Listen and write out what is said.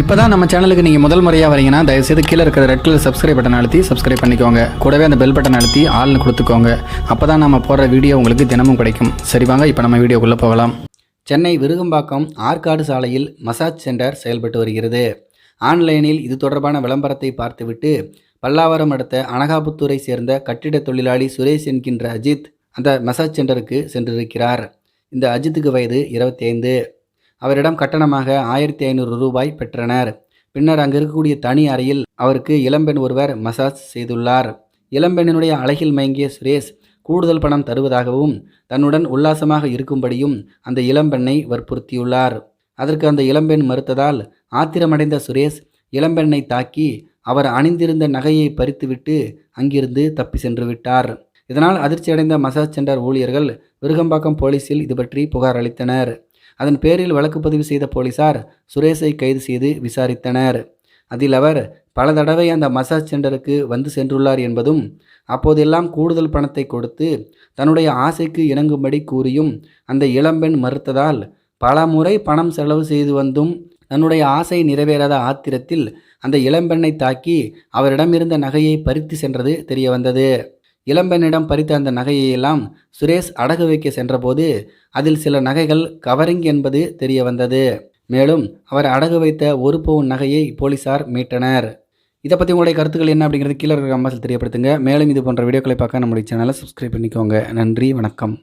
இப்போ தான் நம்ம சேனலுக்கு நீங்கள் முதல் முறையாக வரீங்கன்னா தயவுசெய்து கீழே இருக்கிற ரெட் கலர் சப்ஸ்கிரைப் பட்டன் அழுத்தி சப்ஸ்கிரைப் பண்ணிக்கோங்க. கூடவே அந்த பெல் பட்டன் அழுத்தி ஆள்னு கொடுத்துக்கோங்க. அப்போ தான் நம்ம போடுற வீடியோ உங்களுக்கு தினமும் கிடைக்கும். சரி வாங்க இப்போ நம்ம வீடியோக்குள்ளே போகலாம். சென்னை விருகம்பாக்கம் ஆற்காடு சாலையில் மசாஜ் சென்டர் செயல்பட்டு வருகிறது. ஆன்லைனில் இது தொடர்பான விளம்பரத்தை பார்த்துவிட்டு பல்லாவரம் அடுத்த அனகாபுத்தூரை சேர்ந்த கட்டிட தொழிலாளி சுரேஷ் என்கின்ற அஜித் அந்த மசாஜ் சென்டருக்கு சென்றிருக்கிறார். இந்த அஜித்துக்கு வயது இருபத்தி ஐந்து அவரிடம் கட்டணமாக ஆயிரத்தி ஐநூறு ரூபாய் பெற்றனர். பின்னர் அங்கு இருக்கக்கூடிய தனி அறையில் அவருக்கு இளம்பெண் ஒருவர் மசாஜ் செய்துள்ளார். இளம்பெண்ணினுடைய அழகில் மயங்கிய சுரேஷ் கூடுதல் பணம் தருவதாகவும் தன்னுடன் உல்லாசமாக இருக்கும்படியும் அந்த இளம்பெண்ணை வற்புறுத்தியுள்ளார். அதற்கு அந்த இளம்பெண் மறுத்ததால் ஆத்திரமடைந்த சுரேஷ் இளம்பெண்ணை தாக்கி அவர் அணிந்திருந்த நகையை பறித்துவிட்டு அங்கிருந்து தப்பி சென்று விட்டார். இதனால் அதிர்ச்சியடைந்த மசாஜ் சென்டர் ஊழியர்கள் விருகம்பாக்கம் போலீசில் இது பற்றி புகார் அளித்தனர். அதன் பேரில் வழக்கு பதிவு செய்த போலீசார் சுரேஷை கைது செய்து விசாரித்தனர். அதில் அவர் பல தடவை அந்த மசாஜ் சென்டருக்கு வந்து சென்றுள்ளார் என்பதும் அப்போதெல்லாம் கூடுதல் பணத்தை கொடுத்து தன்னுடைய ஆசைக்கு இணங்கும்படி கூறியும் அந்த இளம்பெண் மறுத்ததால் பல முறை பணம் செலவு செய்து வந்தும் தன்னுடைய ஆசை நிறைவேறாத ஆத்திரத்தில் அந்த இளம்பெண்ணை தாக்கி அவரிடமிருந்த நகையை பறித்து சென்றது தெரிய வந்தது இளம்பெண்ணிடம் பறித்த அந்த நகையெல்லாம் சுரேஷ் அடகு வைக்க சென்றபோது அதில் சில நகைகள் கவரிங் என்பது தெரிய வந்தது. மேலும் அவர் அடகு வைத்த ஒரு பவுன் நகையை போலீசார் மீட்டனர். இதை பற்றி உங்களுடைய கருத்துக்கள் என்ன அப்படிங்கிறது கீழே இருக்கிற கம்பாசில் தெரியப்படுத்துங்க. மேலும் இது போன்ற வீடியோக்களை பார்க்க நம்முடைய சேனலை சப்ஸ்கிரைப் பண்ணிக்கோங்க. நன்றி வணக்கம்.